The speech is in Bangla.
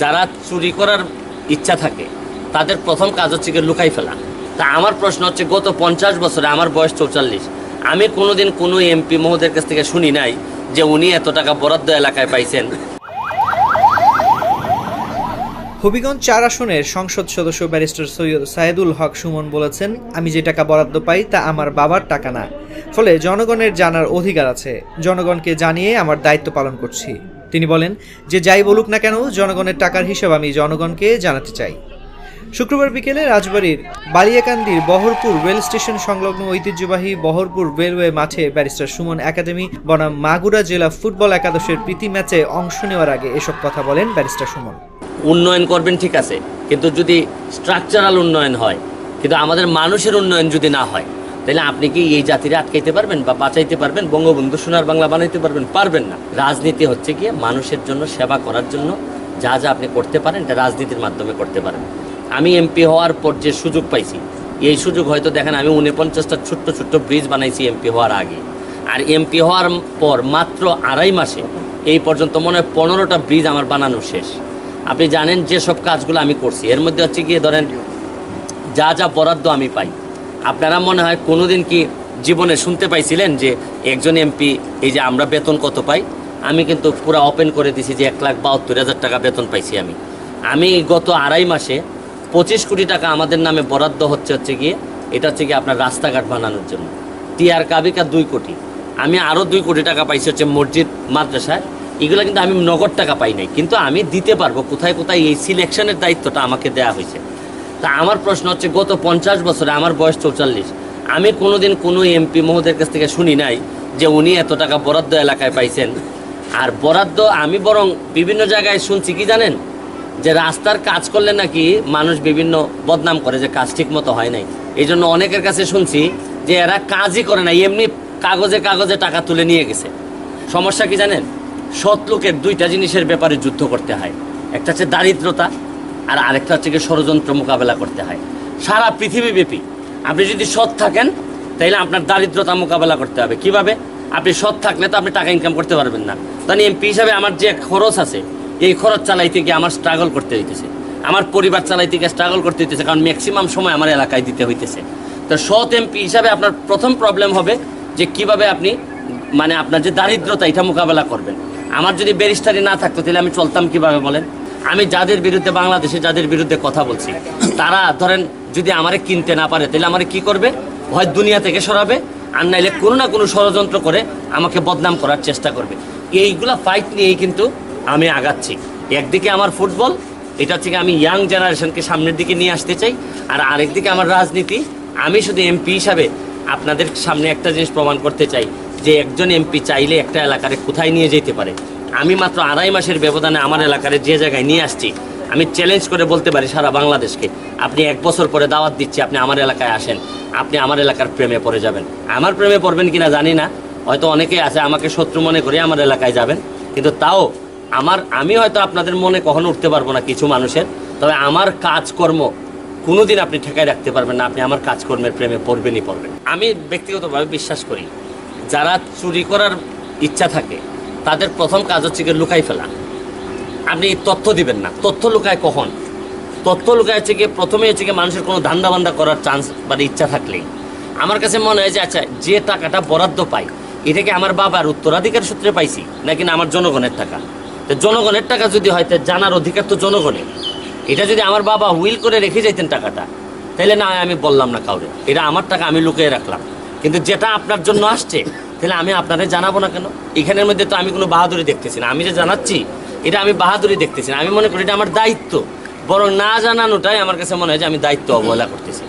যারা চুরি করার ইচ্ছা থাকে, তাদের প্রথম কাজ হচ্ছে গিয়ে লুকাই ফেলা। তা আমার প্রশ্ন হচ্ছে, গত পঞ্চাশ বছরে আমার বয়স চৌচল্লিশ, আমি কোনোদিন কোনো এমপি মহোদয়ের কাছ থেকে শুনি নাই যে উনি এত টাকা বরাদ্দ এলাকায় পাইছেন। হবিগঞ্জ চার আসনের সংসদ সদস্য ব্যারিস্টার সৈয়দ সায়েদুল হক সুমন বলেছেন, আমি যে টাকা বরাদ্দ পাই তা আমার বাবার টাকা না। ফলে জনগণের জানার অধিকার আছে। জনগণকে জানিয়ে আমার দায়িত্ব পালন করছি। তিনি বলেন, যে যাই বলুক না কেন, জনগণের টাকার হিসাব আমি জনগণকে জানাতে চাই। শুক্রবার বিকেলে রাজবাড়ির বালিয়াকান্দির বহরপুর রেল স্টেশন সংলগ্ন ঐতিহ্যবাহী বহরপুর রেলওয়ে মাঠে ব্যারিস্টার সুমন একাডেমি, বনাম মাগুরা জেলা ফুটবল একাদশের প্রীতি ম্যাচে অংশ নেওয়ার আগে এসব কথা বলেন ব্যারিস্টার সুমন। উন্নয়ন করবেন ঠিক আছে, কিন্তু যদি স্ট্রাকচারাল উন্নয়ন হয়, কিন্তু আমাদের মানুষের উন্নয়ন যদি না হয় তাহলে আপনি কি এই জাতিরে আটকাইতে পারবেন বা বাঁচাইতে পারবেন? বঙ্গবন্ধু সোনার বাংলা বানাইতে পারবেন? পারবেন না। রাজনীতি হচ্ছে গিয়ে মানুষের জন্য সেবা করার জন্য যা যা আপনি করতে পারেন, এটা রাজনীতির মাধ্যমে করতে পারেন। আমি এমপি হওয়ার পর যে সুযোগ পাইছি, এই সুযোগ হয়তো দেখেন আমি উনপঞ্চাশটা ছোট্ট ছোট্ট ব্রিজ বানাইছি এমপি হওয়ার আগে। আর এমপি হওয়ার পর মাত্র আড়াই মাসে এই পর্যন্ত মনে হয় পনেরোটা ব্রিজ আমার বানানো শেষ। আপনি জানেন যে সব কাজগুলো আমি করছি। এর মধ্যে হচ্ছে গিয়ে ধরেন যা যা বরাদ্দ আমি পাই আপনারা মনে হয় কোনোদিন কি জীবনে শুনতে পাইছিলেন যে একজন এমপি, এই যে আমরা বেতন কত পাই? আমি কিন্তু পুরো ওপেন করে দিছি যে এক লাখ বাহাত্তর হাজার টাকা বেতন পাইছি আমি। আমি গত আড়াই মাসে পঁচিশ কোটি টাকা আমাদের নামে বরাদ্দ হচ্ছে হচ্ছে গিয়ে, এটা হচ্ছে গিয়ে আপনার রাস্তাঘাট বানানোর জন্য। টিআর কাবিকা দুই কোটি। আমি আরও দুই কোটি টাকা পাইছি হচ্ছে মসজিদ মাদ্রাসায় এগুলো কিন্তু আমি নগদ টাকা পাই নাই। কিন্তু আমি দিতে পারব কোথায় কোথায় এই সিলেকশনের দায়িত্বটা আমাকে দেওয়া হয়েছে। তা আমার প্রশ্ন হচ্ছে, গত পঞ্চাশ বছরে আমার বয়স চৌচল্লিশ। আমি কোনোদিন কোনো এমপি মহোদয়ের কাছ থেকে শুনি নাই যে উনি এত টাকা বরাদ্দ এলাকায় পাইছেন। আর বরাদ্দ আমি বরং বিভিন্ন জায়গায় শুনছি, কি জানেন? যে রাস্তার কাজ করলে নাকি মানুষ বিভিন্ন বদনাম করে যে কাজ ঠিক মতো হয় নাই। এই জন্য অনেকের কাছে শুনছি যে এরা কাজই করে না এমনি কাগজে কাগজে টাকা তুলে নিয়ে গেছে। সমস্যা কি জানেন? সৎ লোকের দুইটা জিনিসের ব্যাপারে যুদ্ধ করতে হয়। একটা হচ্ছে দারিদ্রতা আর আরেকটা হচ্ছে কি ষড়যন্ত্র মোকাবেলা করতে হয়। সারা পৃথিবীব্যাপী আপনি যদি সৎ থাকেন তাহলে আপনার দারিদ্রতা মোকাবেলা করতে হবে। কীভাবে? আপনি সৎ থাকলে তো আপনি টাকা ইনকাম করতে পারবেন না। তাহলে এমপি হিসাবে আমার যে খরচ আছে, এই খরচ চালাইতে গিয়ে আমার স্ট্রাগল করতে হইতেছে। আমার পরিবার চালাইতে গিয়ে স্ট্রাগল করতে হইতেছে, কারণ ম্যাক্সিমাম সময় আমার এলাকায় দিতে হইতেছে। তো সৎ এমপি হিসাবে আপনার প্রথম প্রবলেম হবে যে কীভাবে আপনি মানে আপনার যে দারিদ্রতা, এটা মোকাবেলা করবেন। আমার যদি ব্যারিস্টারি না থাকতো তাহলে আমি চলতাম কীভাবে বলেন? আমি যাদের বিরুদ্ধে, বাংলাদেশে যাদের বিরুদ্ধে কথা বলছি, তারা ধরেন যদি আমারে কিনতে না পারে, তাহলে আমারে কি করবে? হয় দুনিয়া থেকে সরাবে, আর নাইলে কোনো না কোনো ষড়যন্ত্র করে আমাকে বদনাম করার চেষ্টা করবে। এইগুলা ফাইট নিয়েই কিন্তু আমি আগাচ্ছি। একদিকে আমার ফুটবল এটা হচ্ছে কি আমি ইয়াং জেনারেশনকে সামনের দিকে নিয়ে আসতে চাই, আর আরেকদিকে আমার রাজনীতি। আমি শুধু এমপি হিসাবে আপনাদের সামনে একটা জিনিস প্রমাণ করতে চাই, যে একজন এমপি চাইলে একটা এলাকারে কোথায় নিয়ে যেতে পারে? আমি মাত্র আড়াই মাসের ব্যবধানে আমার এলাকার যে জায়গায় নিয়ে আসছি, আমি চ্যালেঞ্জ করে বলতে পারি সারা বাংলাদেশকে, আপনি এক বছর পরে দাওয়াত দিচ্ছি, আপনি আমার এলাকায় আসেন, আপনি আমার এলাকার প্রেমে পড়ে যাবেন। আমার প্রেমে পড়বেন কিনা জানি না, হয়তো অনেকেই আছে আমাকে শত্রু মনে করে আমার এলাকায় যাবেন, কিন্তু তাও আমার, আমি হয়তো আপনাদের মনে কখনো উঠতে পারব না কিছু মানুষের, তবে আমার কাজকর্ম কোনোদিন আপনি ঠেকায় রাখতে পারবেন না, আপনি আমার কাজকর্মের প্রেমে পড়বেনই পড়বেন। আমি ব্যক্তিগতভাবে বিশ্বাস করি, যারা চুরি করার ইচ্ছা থাকে তাদের প্রথম কাজ হচ্ছে গিয়ে লুকাই ফেলা। আপনি তথ্য দিবেন না। তথ্য লুকায় কখন? তথ্য লুকায় হচ্ছে গিয়ে প্রথমে হচ্ছে গিয়ে মানুষের কোনো ধান্দা বান্দা করার চান্স বা ইচ্ছা থাকলেই। আমার কাছে মনে হয় যে আচ্ছা যে টাকাটা বরাদ্দ পাই এটাকে আমার বাবার উত্তরাধিকার সূত্রে পাইছি, নাকি না আমার জনগণের টাকা? তো জনগণের টাকা যদি হয়, তো জানার অধিকার তো জনগণের এটা যদি আমার বাবা হুইল করে রেখে যাইতেন টাকাটা তাহলে না আমি বললাম না কাউরে। এটা আমার টাকা, আমি লুকিয়ে রাখলাম। কিন্তু যেটা আপনার জন্য আসছে, তাহলে আমি আপনাদের জানাব না কেন? এখানের মধ্যে তো আমি কোনো বাহাদুরি দেখতেছি না। আমি যে জানাচ্ছি, এটা আমি বাহাদুরি দেখতেছি না। আমি মনে করি এটা আমার দায়িত্ব। বরং না জানানোটাই আমার কাছে মনে হয় যে আমি দায়িত্ব অবহেলা করতেছি।